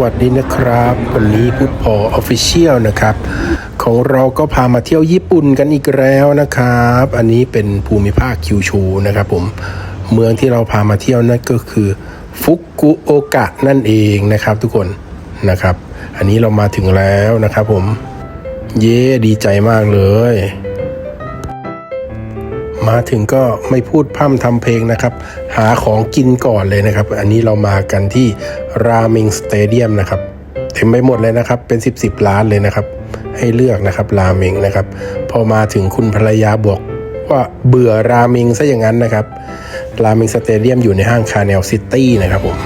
วัสดีนะครับ วันนี้พุทธพอออฟฟิเชียลนะครับ ของเราก็พามาเที่ยวญี่ปุ่นกันอีกแล้วนะครับ อันนี้เป็นภูมิภาคคิวชูนะครับผมเมืองที่เราพามาเที่ยวนั่นก็คือฟุกุโอกะนั่นเองนะครับทุกคนนะครับ อันนี้เรามาถึงแล้วนะครับผม เย้ดีใจมากเลย มาถึงก็ไม่พูดพร่ำทำเพลงนะครับ หาของกินก่อนเลยนะครับ อันนี้เรามากันที่ราเมงสเตเดียมนะครับเต็มไปหมดเลยนะครับ เป็น 10บสร้านเลยนะครับ ให้เลือกนะครับราเมงนะครับ พอมาถึงคุณภรรยาบอกว่าเบื่อราเมงซะอย่างนั้นนะครับ ราเมงสเตเดียมอยู่ในห้างคาเนลซิตี้นะครับผม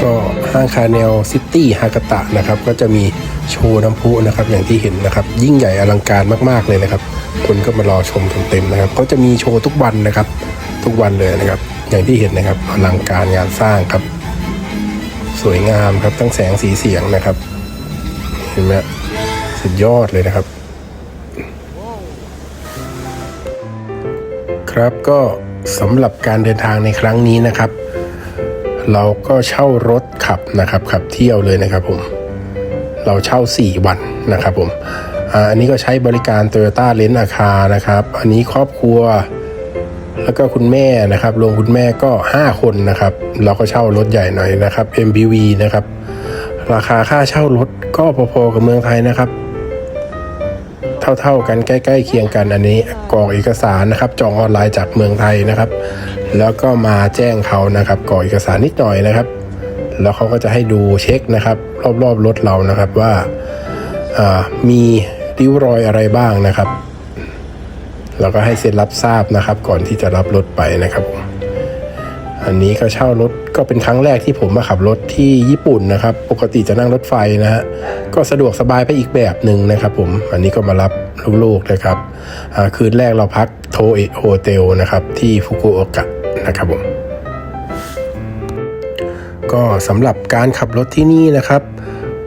ก็ห้างคาเนลซิตี้ฮากาตะนะครับ ก็จะมีโชว์น้ำพุนะครับ อย่างที่เห็นนะครับ ยิ่งใหญ่อลังการมาก ๆ เลยนะครับ คนก็มารอชมเต็มๆนะครับเขาจะมีโชว์ทุกวันนะครับ ทุกวันเลยนะครับ อย่างที่เห็นนะครับอลังการงานสร้างครับ สวยงามครับทั้งแสงสีเสียงนะครับ เห็นไหมสุดยอดเลยนะครับ ครับก็สำหรับการเดินทางในครั้งนี้นะครับ เราก็เช่ารถขับนะครับขับเที่ยวเลยนะครับผมเราเช่า 4 วันนะครับผม อันนี้ก็ใช้บริการ Toyota เลนอาคานะครับ อันนี้ครอบครัว แล้วก็คุณแม่นะครับรวมคุณแม่ก็ 5 คนนะครับ เราก็เช่ารถใหญ่หน่อยนะครับ MPV นะครับ ราคาค่าเช่ารถก็พอๆกับเมืองไทยนะครับ เท่าๆกันใกล้ๆเคียงกันอันนี้กรอกเอกสารนะครับ จองออนไลน์จากเมืองไทยนะครับ แล้วก็มาแจ้งเขานะครับกรอกเอกสารนิดหน่อยนะครับแล้วเขาก็จะให้ดูเช็คนะครับ รอบๆรถเรานะครับว่ามี ริ้วรอยอะไรบ้างนะครับ แล้วก็ให้เซ็นรับทราบนะครับ ก่อนที่จะรับรถไปนะครับ อันนี้ก็เช่ารถก็เป็นครั้งแรกที่ผมมาขับรถที่ญี่ปุ่นนะครับ ปกติจะนั่งรถไฟนะฮะก็สะดวกสบายไปอีกแบบหนึ่งนะครับ ผมอันนี้ก็มารับลูกๆนะครับคืนแรกเราพักโทเอะโฮเทลนะครับ ที่ฟุกุโอกะนะครับผมก็สำหรับการขับรถที่นี่นะครับ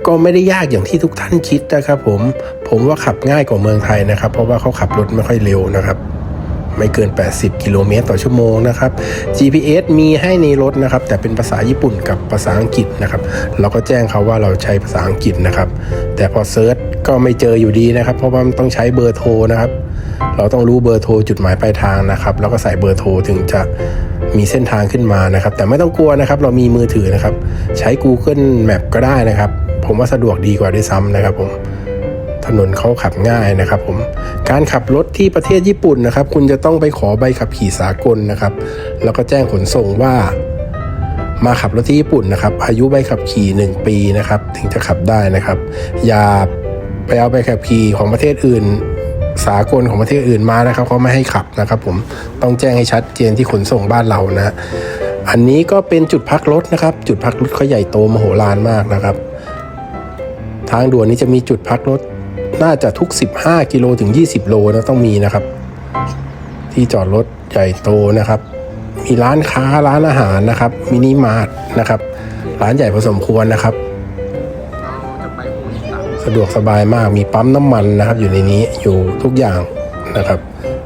ก็ไม่ได้ยากอย่างที่ทุกท่านคิดนะครับผมผมว่าขับง่ายกว่าเมืองไทยนะครับ เพราะว่าเขาขับรถไม่ค่อยเร็วนะครับ ไม่เกิน 80 กิโลเมตรต่อชั่วโมงนะครับ GPS มีให้ในรถนะครับ แต่เป็นภาษาญี่ปุ่นกับภาษาอังกฤษนะครับ เราก็แจ้งเขาว่าเราใช้ภาษาอังกฤษนะครับ แต่พอเซิร์ชก็ไม่เจออยู่ดีนะครับ เพราะว่ามันต้องใช้เบอร์โทรนะครับ เราต้องรู้เบอร์โทรจุดหมายปลายทางนะครับ แล้วก็ใส่เบอร์โทรถึงจะมีเส้นทางขึ้นมานะครับ แต่ไม่ต้องกลัวนะครับ เรามีมือถือนะครับ ใช้ Google Map ก็ได้นะครับ ผมว่าสะดวกดีกว่าด้วยซ้ำนะครับผมถนนเขาขับง่ายนะครับผมการขับรถที่ประเทศญี่ปุ่นนะครับ คุณจะต้องไปขอใบขับขี่สากลนะครับ แล้วก็แจ้งขนส่งว่า มาขับรถที่ญี่ปุ่นนะครับ อายุใบขับขี่ 1 ปีนะครับ ถึงจะขับได้นะครับ อย่าไปเอาใบขับขี่ของประเทศอื่น สากลของประเทศอื่นมานะครับเขาไม่ให้ขับนะครับ ผมต้องแจ้งให้ชัดเจนที่ขนส่งบ้านเรานะ อันนี้ก็เป็นจุดพักรถนะครับ จุดพักรถเขาใหญ่โตมโหฬารมากนะครับ ทางด่วนนี้จะมีจุดพักรถ น่าจะทุก 15 กิโลถึง 20 โลนะต้องมีนะครับ ที่จอดรถใหญ่โตนะครับ มีร้านค้าร้านอาหารนะครับมินิมาร์ทนะครับ ร้านใหญ่พอสมควรนะครับ สะดวกสบายมากมีปั๊มน้ำมันนะครับ อยู่ในนี้อยู่ทุกอย่างนะครับ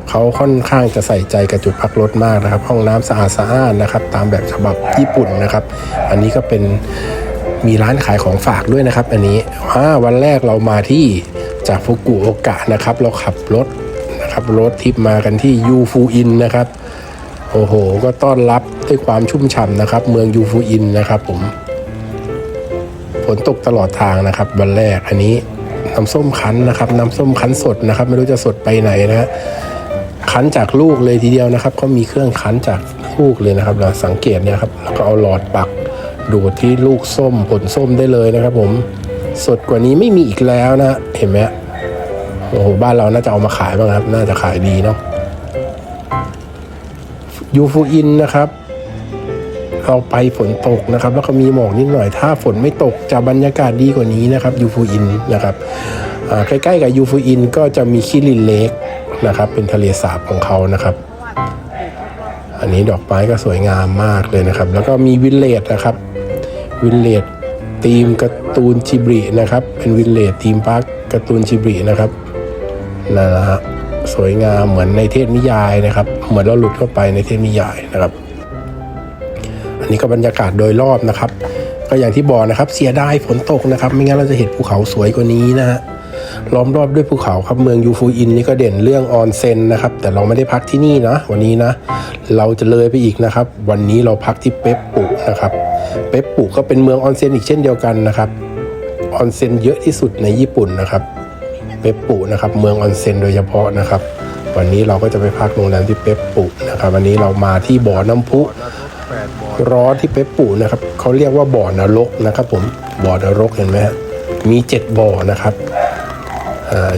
เขาค่อนข้างจะใส่ใจกับจุดพักรถมากนะครับ ห้องน้ำสะอาดสะอ้านนะครับ ตามแบบฉบับญี่ปุ่นนะครับ อันนี้ก็เป็น มีร้านขายของฝากด้วยนะครับ อันนี้อ่าวันแรกเรามาที่จากฟุกุโอกะนะครับ เราขับรถนะครับรถทิปมากันที่ยูฟูอินนะครับ โอ้โห ก็ต้อนรับด้วยความชุ่มฉ่ำนะครับ เมืองยูฟูอินนะครับผมฝนตกตลอดทางนะครับ วันแรกอันนี้น้ำส้มคั้นนะครับ น้ำส้มคั้นสดนะครับ ไม่รู้จะสดไปไหนนะฮะคั้นจากลูกเลยทีเดียวนะครับเขามีเครื่องคั้นจากลูกเลยนะครับ เราสังเกตเนี่ยครับแล้วก็เอาหลอดปัก ดูที่ลูกส้มผลส้มได้เลยนะครับผมสดกว่านี้ไม่มีอีกแล้วนะเห็นไหมโอ้โหบ้านเราน่าจะเอามาขายบ้างครับ น่าจะขายดีเนาะยูฟูอินนะครับเราไปฝนตกนะครับ แล้วก็มีหมอกนิดหน่อย ถ้าฝนไม่ตกจะบรรยากาศดีกว่านี้นะครับยูฟูอินนะครับใกล้ๆกับยูฟูอินก็จะมีคิรินเลกนะครับ เป็นทะเลสาบของเขานะครับ อันนี้ดอกไม้ก็สวยงามมากเลยนะครับ แล้วก็มีวิลเลจนะครับ วิลเลจทีมการ์ตูนชิบรินะครับ เป็นวิลเลจทีมพาร์คการ์ตูนชิบรินะครับนะฮะสวยงามเหมือนในเทพนิยายนะครับ เหมือนเราหลุดเข้าไปในเทพนิยายนะครับ อันนี้ก็บรรยากาศโดยรอบนะครับ ก็อย่างที่บอกนะครับ เสียดายฝนตกนะครับ ไม่งั้นเราจะเห็นภูเขาสวยกว่านี้นะฮะล้อมรอบด้วยภูเขาครับเมืองยูฟูอินนี่ก็เด่นเรื่องออนเซ็นนะครับ แต่เราไม่ได้พักที่นี่นะวันนี้นะ เราจะเลยไปอีกนะครับ วันนี้เราพักที่เปปปุนะครับ เปปปุก็เป็นเมืองออนเซ็นอีกเช่นเดียวกันนะครับออนเซ็นเยอะที่สุดในญี่ปุ่นนะครับเปปปุนะครับ เมืองออนเซ็นโดยเฉพาะนะครับ วันนี้เราก็จะไปพักโรงแรมที่เปปปุนะครับ วันนี้เรามาที่บ่อน้ำพุร้อนที่เปปปุนะครับเขาเรียกว่าบ่อนรกนะครับ ผมบ่อนรกเห็นไหมฮะมีเจ็ดบ่อนะครับ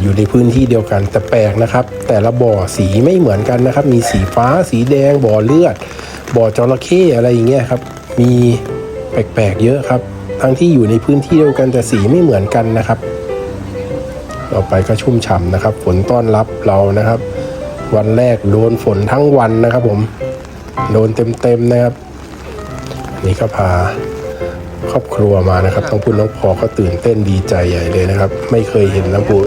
อยู่ในพื้นที่เดียวกันแต่แปลกนะครับ แต่ละบ่อสีไม่เหมือนกันนะครับ มีสีฟ้าสีแดงบ่อเลือด บ่อจระเข้อะไรอย่างเงี้ยครับ มีแปลกๆเยอะครับ ทั้งที่อยู่ในพื้นที่เดียวกันแต่สีไม่เหมือนกันนะครับต่อไปก็ชุ่มฉ่ำนะครับ ฝนต้อนรับเรานะครับ วันแรกโดนฝนทั้งวันนะครับ ผมโดนเต็มๆนะครับนี่ก็พาครอบครัวมานะครับทั้งพูดน้องพอก็ตื่นเต้นดีใจใหญ่เลยนะครับ ไม่เคยเห็นน้ำพุ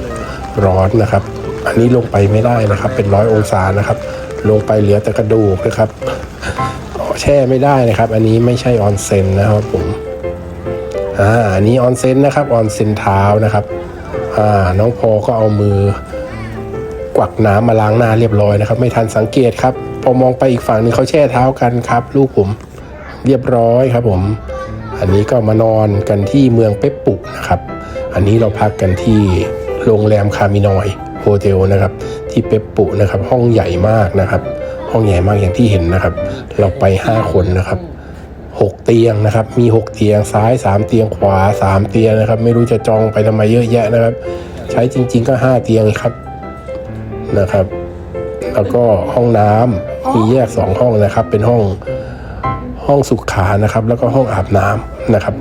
ร้อนนะครับ อันนี้ลงไปไม่ได้นะครับ เป็นร้อยองศานะครับ ลงไปเหลือแต่กระดูกนะครับแช่ไม่ได้นะครับ อันนี้ไม่ใช่ออนเซ็นนะครับผมอ่าอันนี้ออนเซ็นนะครับออนเซ็นเท้านะครับอ่าน้องพอก็เอามือกวักน้ำมาล้างหน้าเรียบร้อยนะครับ ไม่ทันสังเกตครับ พอมองไปอีกฝั่งหนึงเขาแช่เท้ากันครับ ลูกผมเรียบร้อยครับผม อันนี้ก็มานอนกันที่เมืองเป๊ปปุนะครับ อันนี้เราพักกันที่ โรงแรมคามินอยโฮเทลนะครับ ที่เปปปุนะครับ ห้องใหญ่มากนะครับ ห้องใหญ่มากอย่างที่เห็นนะครับ เราไป 5 คนนะครับหกเตียงนะครับ มีหกเตียงซ้ายสามเตียงขวาสามเตียงนะครับ ไม่รู้จะจองไปทำไมเยอะแยะนะครับ ใช้จริง ๆ ก็ห้าเตียงครับนะครับ แล้วก็ห้องน้ำมีแยกสองห้องนะครับ เป็นห้องห้องสุขานะครับ แล้วก็ห้องอาบน้ำนะครับ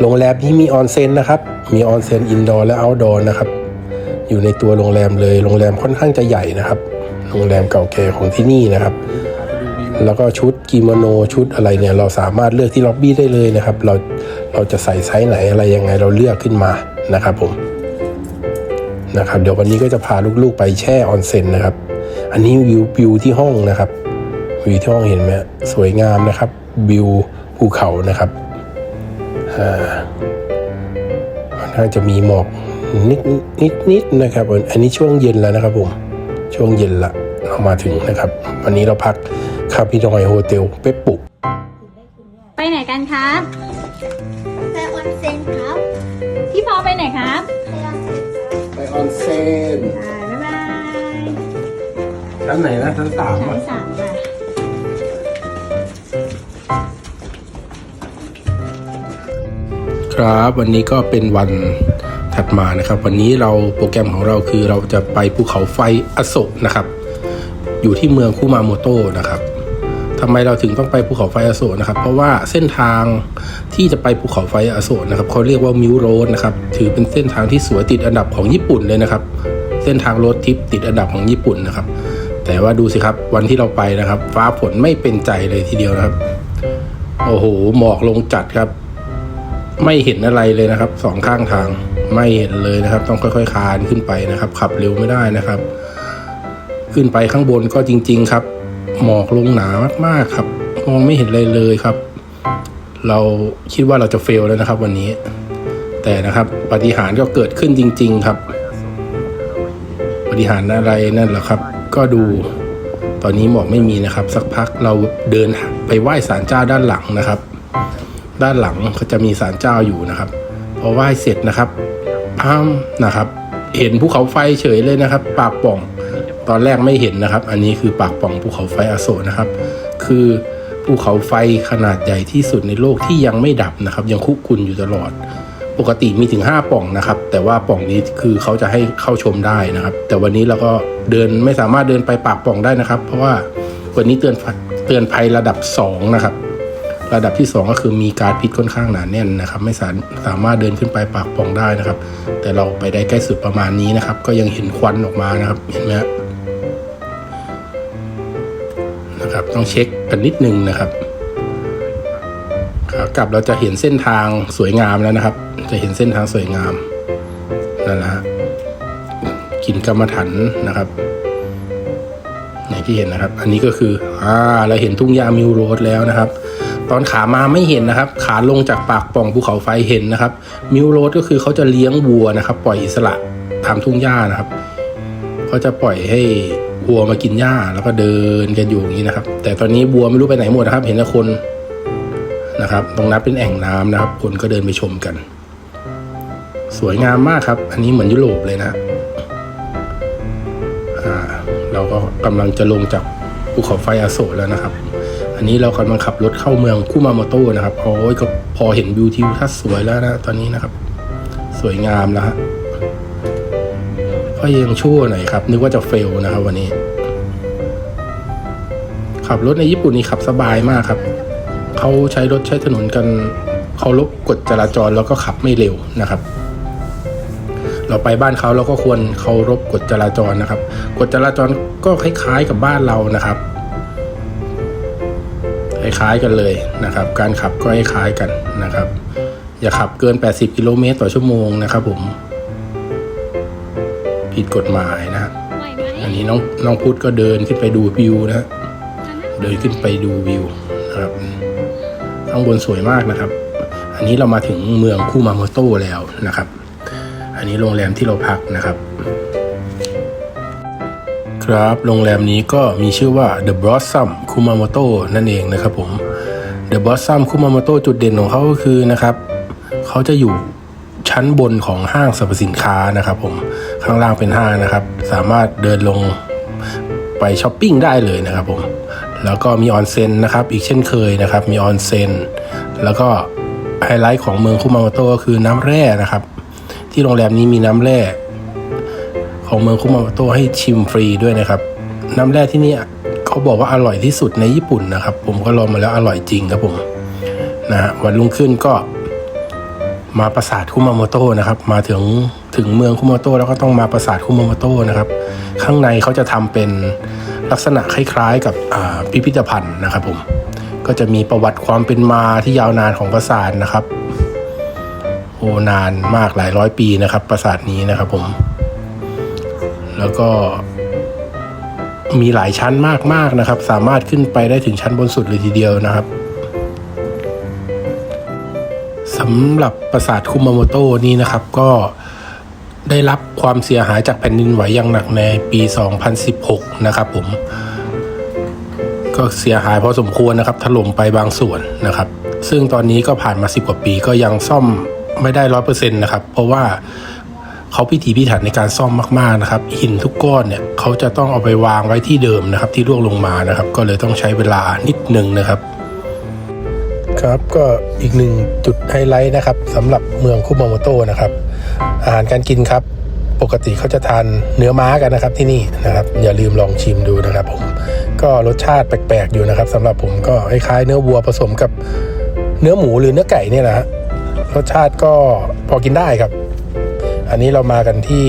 โรงแรมนี้มีออนเซ็นนะครับ มีออนเซ็นอินดอร์และเอาท์ดอร์นะครับ อยู่ในตัวโรงแรมเลย โรงแรมค่อนข้างจะใหญ่นะครับ โรงแรมเก่าแก่ของที่นี่นะครับ แล้วก็ชุดกิโมโนชุดอะไรเนี่ย เราสามารถเลือกที่ล็อบบี้ได้เลยนะครับ เราเราจะใส่ไซส์ไหนอะไรยังไงเราเลือกขึ้นมานะครับผมนะครับเดี๋ยววันนี้ก็จะพาลูกๆไปแช่ออนเซ็นนะครับ อันนี้วิววิวที่ห้องนะครับวิวที่ห้องเห็นไหมสวยงามนะครับวิวภูเขานะครับ ค่อนข้างจะมีหมอกนิดนิดนิดนะครับ อันนี้ช่วงเย็นแล้วนะครับผมช่วงเย็นละเรามาถึงนะครับ วันนี้เราพักคาพินอยโฮเทลเปปปุไปไหนกันครับไปออนเซ็นครับ พี่พอไปไหนครับ ไปออนเซ็นไปออนเซนอ่าบ๊ายบายชั้นไหนนะชั้นสามชั้อะนสามค่ะ ครับ วันนี้ก็เป็นวันถัดมานะครับ วันนี้เราโปรแกรมของเราคือเราจะไปภูเขาไฟอโศกนะครับ อยู่ที่เมืองคุมาโมโตะนะครับทำไมเราถึงต้องไปภูเขาไฟอโศกนะครับ เพราะว่าเส้นทางที่จะไปภูเขาไฟอโศกนะครับเขาเรียกว่ามิวโรดนะครับถือเป็นเส้นทางที่สวยติดอันดับของญี่ปุ่นเลยนะครับ เส้นทางรถทิปติดอันดับของญี่ปุ่นนะครับ แต่ว่าดูสิครับวันที่เราไปนะครับ ฟ้าฝนไม่เป็นใจเลยทีเดียวนะครับ โอ้โหหมอกลงจัดครับ ไม่เห็นอะไรเลยนะครับสองข้างทางไม่เห็นเลยนะครับ ต้องค่อย ๆ คานขึ้นไปนะครับ ขับเร็วไม่ได้นะครับ ขึ้นไปข้างบนก็จริง ๆ ครับ หมอกลงหนามากๆครับ มองไม่เห็นอะไรเลยครับ เราคิดว่าเราจะเฟลแล้วนะครับ วันนี้ แต่นะครับปฏิหารก็เกิดขึ้นจริง ๆ ครับปฏิหารอะไรนั่นแหละครับ ก็ดูตอนนี้หมอกไม่มีนะครับ สักพักเราเดินไปไหว้ศาลเจ้าด้านหลังนะครับ ด้านหลังก็จะมีศาลเจ้าอยู่นะครับพอไหว้เสร็จนะครับอ้ามนะครับ เห็นภูเขาไฟเฉยเลยนะครับ ปากป่องตอนแรกไม่เห็นนะครับ อันนี้คือปากป่องภูเขาไฟอโศกนะครับ คือภูเขาไฟขนาดใหญ่ที่สุดในโลกที่ยังไม่ดับนะครับ ยังคุกคุนอยู่ตลอด ปกติมีถึง 5 ป่องนะครับ แต่ว่าป่องนี้คือเขาจะให้เข้าชมได้นะครับ แต่วันนี้เราก็เดินไม่สามารถเดินไปปากป่องได้นะครับ เพราะว่าวันนี้เตือนเตือนภัยระดับ2นะครับ ระดับที่ 2 ก็คือมีการพิษค่อนข้างหนาแน่นนะครับ ไม่สาสามารถเดินขึ้นไปปากป่องได้นะครับ แต่เราไปได้ใกล้สุดประมาณนี้นะครับ ก็ยังเห็นควันออกมานะครับเห็นไหมฮะนะครับต้องเช็คกันนิดนึงนะครับขากลับเราจะเห็นเส้นทางสวยงามแล้วนะครับ จะเห็นเส้นทางสวยงามนั่นแหละฮะกินกรรมฐานนะครับอย่างที่เห็นนะครับ อันนี้ก็คืออ่าเราเห็นทุ่งหญ้ามิวโรดแล้วนะครับ ตอนขามาไม่เห็นนะครับ ขาลงจากปากป่องภูเขาไฟเห็นนะครับ มิวโรดก็คือเขาจะเลี้ยงวัวนะครับ ปล่อยอิสระตามทุ่งหญ้านะครับเขาจะปล่อยให้วัวมากินหญ้าแล้วก็เดินกันอยู่อย่างนี้นะครับ แต่ตอนนี้วัวไม่รู้ไปไหนหมดนะครับ เห็นแต่คนนะครับ ตรงนั้นเป็นแอ่งน้ำนะครับ คนก็เดินไปชมกัน สวยงามมากครับ อันนี้เหมือนยุโรปเลยนะเราก็กำลังจะลงจากภูเขาไฟอาโศกแล้วนะครับ นนี้เรากำลังขับรถเข้าเมืองคุมาโมโตะนะครับโอ้ยก็พอเห็นวิวทิวทัศน์สวยแล้วนะตอนนี้นะครับ สวยงามแล้วฮะก็ยังชั่วหน่อยครับ นึกว่าจะเฟลนะครับ วันนี้ ขับรถในญี่ปุ่นนี่ขับสบายมากครับเขาใช้รถใช้ถนนกันเคารพกฎจราจรแล้วก็ขับไม่เร็วนะครับ เราไปบ้านเขาเราก็ควรเคารพกฎจราจรนะครับกฎจราจรก็คล้ายๆกับบ้านเรานะครับ คล้ายๆกันเลยนะครับ การขับก็คล้ายๆกันนะครับ อย่าขับเกิน 80 กิโลเมตรต่อชั่วโมงนะครับผม ผิดกฎหมายนะฮะไหวไหมอันนี้น้องน้องพุทธก็เดินขึ้นไปดูวิวนะฮะเดินขึ้นไปดูวิวนะครับข้างบนสวยมากนะครับ อันนี้เรามาถึงเมืองคูมาโมโตะแล้วนะครับ อันนี้โรงแรมที่เราพักนะครับ ครับ โรงแรมนี้ก็มีชื่อว่า The Blossom Kumamoto นั่นเองนะครับผม The Blossom Kumamoto จุดเด่นของเขาก็คือนะครับเขาจะอยู่ชั้นบนของห้างสรรพสินค้านะครับผมข้างล่างเป็นห้างนะครับ สามารถเดินลงไปช้อปปิ้งได้เลยนะครับผมแล้วก็มีออนเซ็นนะครับอีกเช่นเคยนะครับ มีออนเซ็นแล้วก็ไฮไลท์ของเมืองคุมาโมโตก็คือน้ำแร่นะครับ ที่โรงแรมนี้มีน้ำแร่ ของเมืองคุมาโมโตะให้ชิมฟรีด้วยนะครับ น้ำแร่ที่นี่เขาบอกว่าอร่อยที่สุดในญี่ปุ่นนะครับ ผมก็ลองมาแล้วอร่อยจริงครับผมนะฮะวันรุ่งขึ้นก็มาปราสาทคุมาโมโตะนะครับ มาถึงถึงเมืองคุมาโมโตะแล้วก็ต้องมาปราสาทคุมาโมโตะนะครับ ข้างในเขาจะทำเป็นลักษณะคล้ายๆ กับอ่าพิพิธภัณฑ์นะครับผมก็จะมีประวัติความเป็นมาที่ยาวนานของปราสาทนะครับโอ้นานมากหลายร้อยปีนะครับ ปราสาทนี้นะครับผม แล้วก็มีหลายชั้นมากๆนะครับ สามารถขึ้นไปได้ถึงชั้นบนสุดเลยทีเดียวนะครับสำหรับปราสาทคุมาโมโตะนี่นะครับก็ได้รับความเสียหายจากแผ่นดินไหวอย่างหนักในปี 2016 นะครับผม ก็เสียหายพอสมควรนะครับ ถล่มไปบางส่วนนะครับ ซึ่งตอนนี้ก็ผ่านมา 10 กว่าปีก็ยังซ่อมไม่ได้ร้อยเปอร์เซ็นต์นะครับ เพราะว่า เขาพิถีพิถันในการซ่อมมากๆนะครับหินทุกก้อนเนี่ยเขาจะต้องเอาไปวางไว้ที่เดิมนะครับ ที่ร่วงลงมานะครับ ก็เลยต้องใช้เวลานิดหนึ่งนะครับ ครับก็อีกหนึ่งจุดไฮไลท์นะครับสำหรับเมืองคุมาโมโตะนะครับ อาหารการกินครับปกติเขาจะทานเนื้อม้ากันนะครับที่นี่นะครับอย่าลืมลองชิมดูนะครับผมก็รสชาติแปลกๆอยู่นะครับสำหรับผมก็คล้ายๆเนื้อวัวผสมกับเนื้อหมูหรือเนื้อไก่เนี่ยนะรสชาติก็พอกินได้ครับ อันนี้เรามากันที่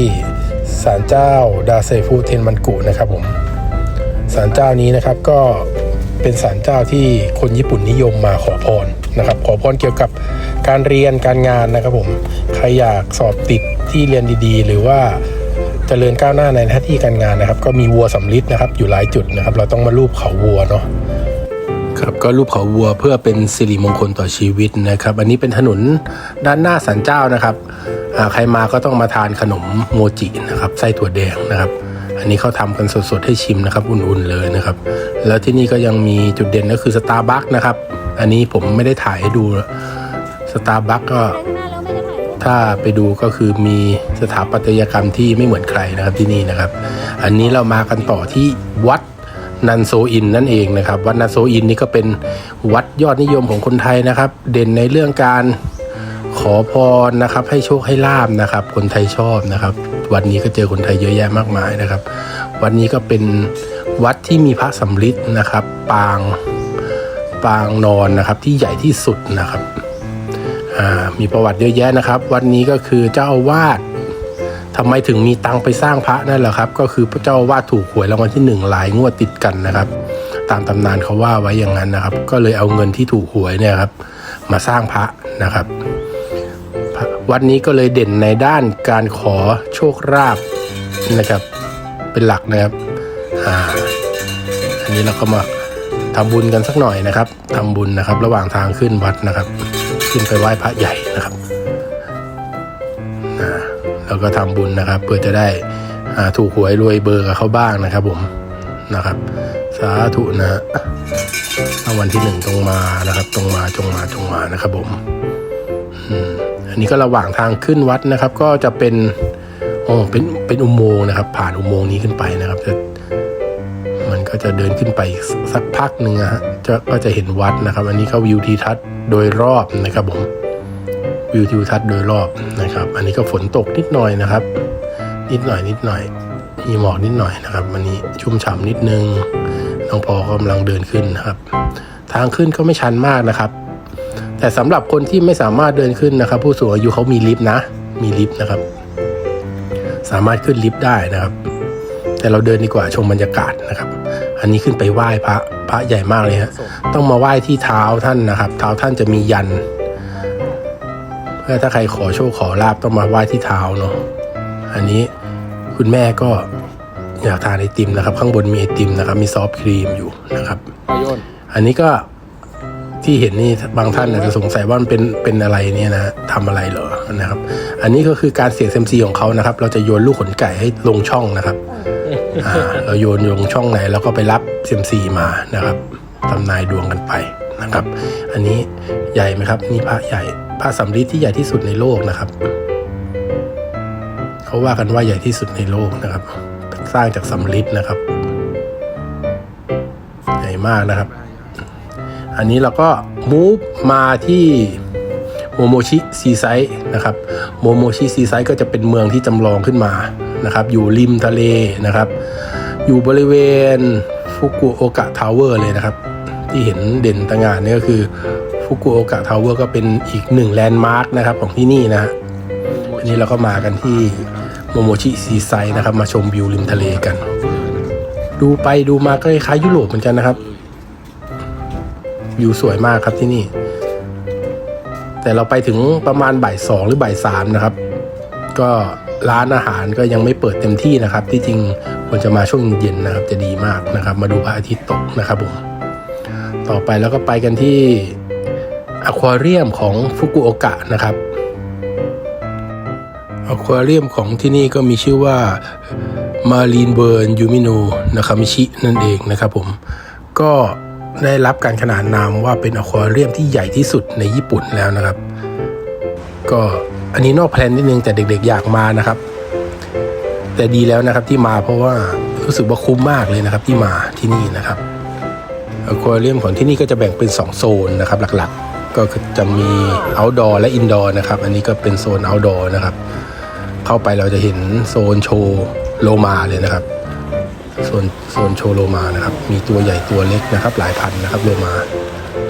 ศาลเจ้าดาเซฟูเทนมันกุนะครับผมศาลเจ้านี้นะครับก็เป็นศาลเจ้าที่คนญี่ปุ่นนิยมมาขอพรนะครับ ขอพรเกี่ยวกับการเรียนการงานนะครับผมใครอยากสอบติดที่เรียนดีๆ หรือว่าเจริญก้าวหน้าในหน้าที่การงานนะครับ ก็มีวัวสำลิดนะครับ อยู่หลายจุดนะครับ เราต้องมารูปเขาวัวเนาะ ครับก็รูปเขาวัวเพื่อเป็นสิริมงคลต่อชีวิตนะครับ อันนี้เป็นถนนด้านหน้าสันเจ้านะครับใครมาก็ต้องมาทานขนมโมจินะครับไส้ถั่วแดงนะครับ อันนี้เขาทำกันสดๆให้ชิมนะครับ อุ่นๆเลยนะครับ แล้วที่นี่ก็ยังมีจุดเด่นก็คือสตาร์บัคนะครับ อันนี้ผมไม่ได้ถ่ายให้ดูสตาร์บัคก็ถ้าไปดูก็คือมีสถาปัตยกรรมที่ไม่เหมือนใครนะครับที่นี่นะครับ อันนี้เรามากันต่อที่วัด นันโซอินนั่นเองนะครับ วัดนันโซอินนี่ก็เป็นวัดยอดนิยมของคนไทยนะครับ เด่นในเรื่องการขอพรนะครับ ให้โชคให้ลาบนะครับ คนไทยชอบนะครับ วันนี้ก็เจอคนไทยเยอะแยะมากมายนะครับ วันนี้ก็เป็นวัดที่มีพระสำริดนะครับ ปางปางนอนนะครับที่ใหญ่ที่สุดนะครับมีประวัติเยอะแยะนะครับ วัดนี้ก็คือเจ้าอาวาส ทำไมถึงมีตังไปสร้างพระนั่นแหละครับ ก็คือพระเจ้าวาสถูกหวยรางวัลที่หนึ่งหลายงวดติดกันนะครับ ตามตำนานเขาว่าไว้อย่างนั้นนะครับ ก็เลยเอาเงินที่ถูกหวยเนี่ยครับ มาสร้างพระนะครับ วัดนี้ก็เลยเด่นในด้านการขอโชคลาภนะครับ เป็นหลักนะครับอ่าอันนี้เราก็มาทำบุญกันสักหน่อยนะครับทำบุญนะครับ ระหว่างทางขึ้นวัดนะครับ ขึ้นไปไหว้พระใหญ่นะครับ แล้วก็ทำบุญนะครับ เพื่อจะได้ถูกหวยรวยเบอร์กับเขาบ้างนะครับ ผมนะครับ สาธุนะฮะรางวัลที่หนึ่งตรงมานะครับ ตรงมาจงมาจงมานะครับผมอืมอันนี้ก็ระหว่างทางขึ้นวัดนะครับ ก็จะเป็นโอ้เป็นเป็นอุโมงค์นะครับ ผ่านอุโมงค์นี้ขึ้นไปนะครับจะมันก็จะเดินขึ้นไปสักพักหนึ่งนะฮะจะก็จะเห็นวัดนะครับ อันนี้ก็วิวทิวทัศน์โดยรอบนะครับผม วิวทิวทัศน์โดยรอบนะครับ อันนี้ก็ฝนตกนิดหน่อยนะครับ นิดหน่อยนิดหน่อย มีหมอกนิดหน่อยนะครับ วันนี้ชุ่มฉ่ำนิดนึง น้องพอกำลังเดินขึ้นนะครับ ทางขึ้นก็ไม่ชันมากนะครับ แต่สำหรับคนที่ไม่สามารถเดินขึ้นนะครับ ผู้สูงอายุเขามีลิฟต์นะ มีลิฟต์นะครับ สามารถขึ้นลิฟต์ได้นะครับ แต่เราเดินดีกว่าชมบรรยากาศนะครับ อันนี้ขึ้นไปไหว้พระพระใหญ่มากเลยฮะต้องมาไหว้ที่เท้าท่านนะครับ เท้าท่านจะมียัน เพื่อถ้าใครขอโชคขอลาบต้องมาไหว้ที่เท้าเนาะอันนี้คุณแม่ก็อยากทานไอติมนะครับ ข้างบนมีไอติมนะครับ มีซอฟต์ครีมอยู่นะครับ อันนี้ก็ที่เห็นนี่บางท่านอาจจะสงสัยว่ามันเป็นเป็นอะไรเนี่ยนะทำอะไรเหรอนะครับ อันนี้ก็คือการเสี่ยงเซยมซีของเขานะครับ เราจะโยนลูกขนไก่ให้ลงช่องนะครับอ่าเราโยนลงช่องไหนเราก็ไปรับเซยมซีมานะครับทำนายดวงกันไป นะครับ อันนี้ใหญ่ไหมครับนี่พระใหญ่พระสำริดที่ใหญ่ที่สุดในโลกนะครับ เขาว่ากันว่าใหญ่ที่สุดในโลกนะครับ สร้างจากสำริดนะครับ ใหญ่มากนะครับ อันนี้เราก็มูฟมาที่โมโมชิซีไซด์นะครับโมโมชิซีไซด์ก็จะเป็นเมืองที่จำลองขึ้นมานะครับ อยู่ริมทะเลนะครับ อยู่บริเวณฟุกุโอกะทาวเวอร์เลยนะครับ ที่เห็นเด่นตะงานนี่ก็คือฟุกุโอกะทาวเวอร์ก็เป็นอีกหนึ่งแลนด์มาร์กนะครับของที่นี่นะฮะอันนี้เราก็มากันที่โมโมชิซีไซนะครับ มาชมวิวริมทะเลกัน ดูไปดูมาก็คล้ายยุโรปเหมือนกันนะครับ วิวสวยมากครับที่นี่ แต่เราไปถึงประมาณบ่ายสองหรือบ่ายสามนะครับ ก็ร้านอาหารก็ยังไม่เปิดเต็มที่นะครับ ที่จริงควรจะมาช่วงเย็นนะครับ จะดีมากนะครับ มาดูพระอาทิตย์ตกนะครับผม ต่อไปแล้วก็ไปกันที่อควาเรียมของฟุกุโอกะนะครับอควาเรียมของที่นี่ก็มีชื่อว่ามารีนเบิร์นยูมิโนนาคามิชินั่นเองนะครับผมก็ได้รับการขนานนามว่าเป็นอควาเรียมที่ใหญ่ที่สุดในญี่ปุ่นแล้วนะครับ ก็อันนี้นอกแพลนนิดนึงแต่เด็กๆอยากมานะครับ แต่ดีแล้วนะครับที่มาเพราะว่ารู้สึกว่าคุ้มมากเลยนะครับที่มาที่นี่นะครับ อควาเรียมของที่นี่ก็จะแบ่งเป็น 2 โซนนะครับหลักๆ ก็จะมี outdoor และ indoor นะครับ อันนี้ก็เป็นโซน outdoor นะครับ เข้าไปเราจะเห็นโซนโชว์โลมาเลยนะครับ โซนโซนโชว์โลมานะครับ มีตัวใหญ่ตัวเล็กนะครับ หลายพันนะครับโลมา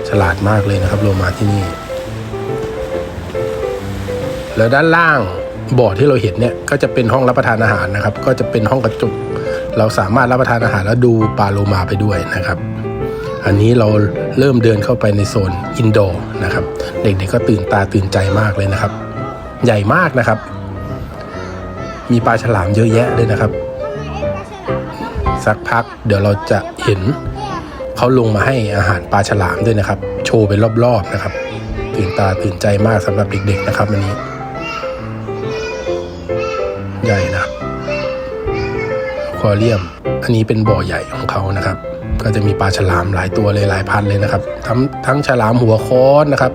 ฉลาดมากเลยนะครับโลมาที่นี่ แล้วด้านล่างบ่อที่เราเห็นเนี่ยก็จะเป็นห้องรับประทานอาหารนะครับ ก็จะเป็นห้องกระจก เราสามารถรับประทานอาหารแล้วดูปลาโลมาไปด้วยนะครับ อันนี้เราเริ่มเดินเข้าไปในโซนอินโดนะครับ เด็กๆก็ตื่นตาตื่นใจมากเลยนะครับ ใหญ่มากนะครับ มีปลาฉลามเยอะแยะเลยนะครับ สักพักเดี๋ยวเราจะเห็นเขาลงมาให้อาหารปลาฉลามด้วยนะครับ โชว์เป็นรอบๆนะครับ ตื่นตาตื่นใจมากสำหรับเด็ก ๆนะครับวันนี้ ใหญ่นะควาเรียม อันนี้เป็นบ่อใหญ่ของเขานะครับ ก็จะมีปลาฉลามหลายตัวเลยหลายพันเลยนะครับ ทั้งทั้งฉลามหัวค้อนนะครับ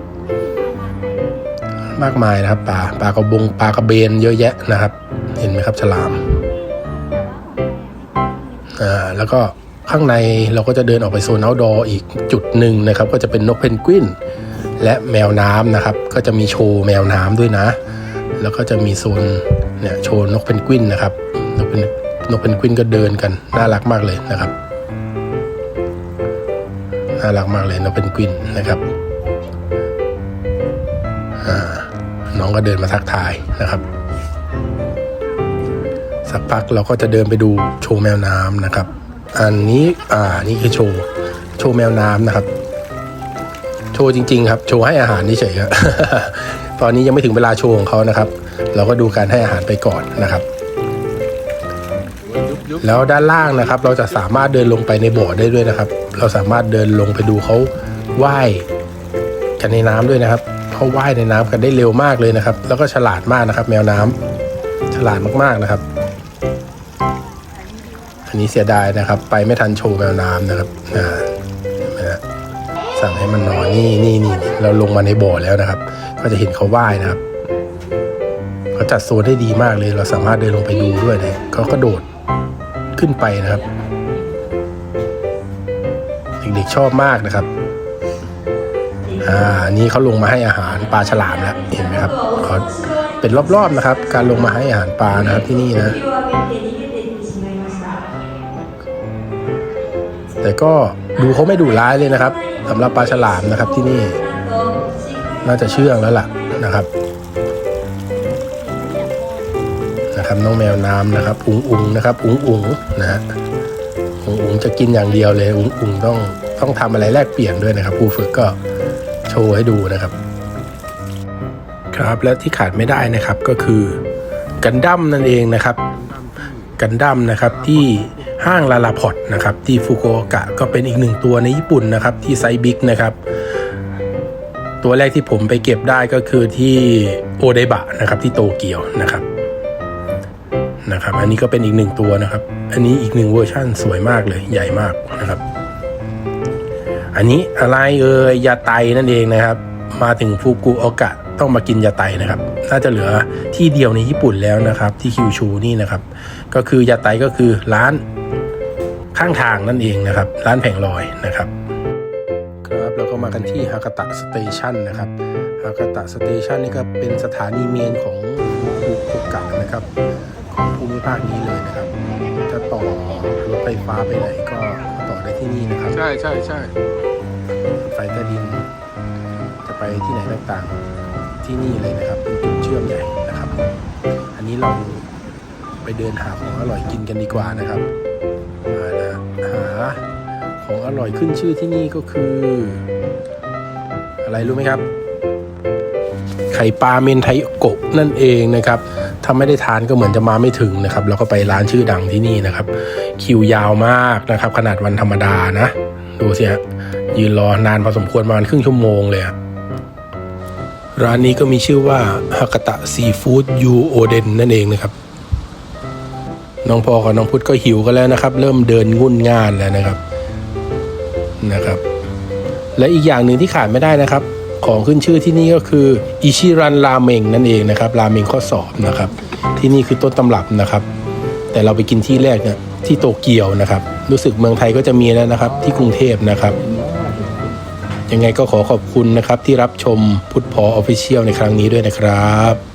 มากมายนะครับปลาปลากระบงปลากระเบนเยอะแยะนะครับ เห็นไหมครับฉลามอ่าแล้วก็ข้างในเราก็จะเดินออกไปโซน outdoor อีกจุดหนึ่งนะครับ ก็จะเป็นนกเพนกวินและแมวน้ำนะครับ ก็จะมีโชว์แมวน้ำด้วยนะ แล้วก็จะมีโซนเนี่ยโชว์นกเพนกวินนะครับนกเพนนกเพนกวินก็เดินกันน่ารักมากเลยนะครับ น่ารักมากเลยนกเพนกวินนะครับน้องก็เดินมาทักทายนะครับ สักพักเราก็จะเดินไปดูโชว์แมวน้ำนะครับ อันนี้อ่านี่คือโชว์โชว์แมวน้ำนะครับ โชว์จริง ๆ ครับ โชว์ให้อาหารนี่เฉยครับตอนนี้ยังไม่ถึงเวลาโชว์ของเขานะครับ เราก็ดูการให้อาหารไปก่อนนะครับ แล้วด้านล่างนะครับ เราจะสามารถเดินลงไปในบ่อได้ด้วยนะครับ เราสามารถเดินลงไปดูเขาว่ายกันในน้ำด้วยนะครับเขาว่ายในน้ำกันได้เร็วมากเลยนะครับ แล้วก็ฉลาดมากนะครับ แมวน้ำฉลาดมากๆนะครับ อันนี้เสียดายนะครับ ไปไม่ทันโชว์แมวน้ำนะครับอ่าเห็นะสั่งให้มันนอนนี่นี่นี่นี่เราลงมาในบ่อแล้วนะครับ ก็จะเห็นเขาว่ายนะครับเขาจัดโซนได้ดีมากเลย เราสามารถเดินลงไปดูด้วยเลยเขาก็โดด ขึ้นไปนะครับ เด็กๆชอบมากนะครับ อ่านนี่เขาลงมาให้อาหารปลาฉลามแล้วเห็นไหมครับเขาเป็นรอบๆนะครับ การลงมาให้อาหารปลานะครับที่นี่นะ แต่ก็ดูเขาไม่ดุร้ายเลยนะครับสำหรับปลาฉลามนะครับที่นี่ น่าจะเชื่องแล้วล่ะนะครับ นะครับน้องแมวน้ำนะครับ อุ๋งอุ๋งนะครับ อุ๋งอุ๋งนะฮะอุ๋งอุ๋งจะกินอย่างเดียวเลย อุ๋งอุ๋งต้องต้องทำอะไรแลกเปลี่ยนด้วยนะครับผู้ฝึกก็โชว์ให้ดูนะครับ ครับและที่ขาดไม่ได้นะครับก็คือกันดั้มนั่นเองนะครับ กันดั้มนะครับที่ห้างลาลาพอตนะครับที่ฟุกุโอกะก็เป็นอีกหนึ่งตัวในญี่ปุ่นนะครับที่ไซส์บิ๊กนะครับ ตัวแรกที่ผมไปเก็บได้ก็คือที่โอเดบะนะครับที่โตเกียวนะครับ นะครับ อันนี้ก็เป็นอีกหนึ่งตัวนะครับ อันนี้อีกหนึ่งเวอร์ชั่นสวยมากเลยใหญ่มากนะครับ อันนี้อะไรเอ่ยยาไตนั่นเองนะครับ มาถึงฟุกุโอกะต้องมากินยาไตนะครับ น่าจะเหลือที่เดียวในญี่ปุ่นแล้วนะครับ ที่คิวชูนี่นะครับ ก็คือยาไตก็คือร้านข้างทางนั่นเองนะครับ ร้านแผงลอยนะครับ ครับเราก็มากันที่ฮากาตะสเตชันนะครับฮากาตะสเตชันนี่ก็เป็นสถานีเมนของฟุกุโอกะนะครับ ของภูมิภาคนี้เลยนะครับถ้าต่อรถไฟฟ้าไปไหนก็ต่อได้ที่นี่นะครับ ใช่ใช่ใช่รถไฟใต้ดิน จะไปที่ไหนต่างๆที่นี่เลยนะครับ เป็นจุดเชื่อมใหญ่นะครับ อันนี้เราไปเดินหาของอร่อยกินกันดีกว่านะครับมานะหาของอร่อยขึ้นชื่อที่นี่ก็คือ อะไรรู้ไหมครับ ไข่ปลาเมนไทโกะนั่นเองนะครับถ้าไม่ได้ทานก็เหมือนจะมาไม่ถึงนะครับ แล้วก็ไปร้านชื่อดังที่นี่นะครับ คิวยาวมากนะครับ ขนาดวันธรรมดานะ ดูสิฮะยืนรอนานพอสมควรประมาณครึ่งชั่วโมงเลยร้านนี้ก็มีชื่อว่าฮากาตะซีฟู้ดยูโอเดนนั่นเองนะครับ น้องพอกับน้องพุทธก็หิวกันแล้วนะครับ เริ่มเดินงุ่นง่านแล้วนะครับนะครับ และอีกอย่างหนึ่งที่ขาดไม่ได้นะครับ ของขึ้นชื่อที่นี่ก็คืออิชิรันราเมงนั่นเองนะครับราเมงข้อสอบนะครับ ที่นี่คือต้นตำรับนะครับ แต่เราไปกินที่แรกเนี่ยที่โตเกียวนะครับ รู้สึกเมืองไทยก็จะมีแล้วนะครับ ที่กรุงเทพนะครับ ยังไงก็ขอขอบคุณนะครับที่รับชมพุทธพอออฟฟิเชียลในครั้งนี้ด้วยนะครับ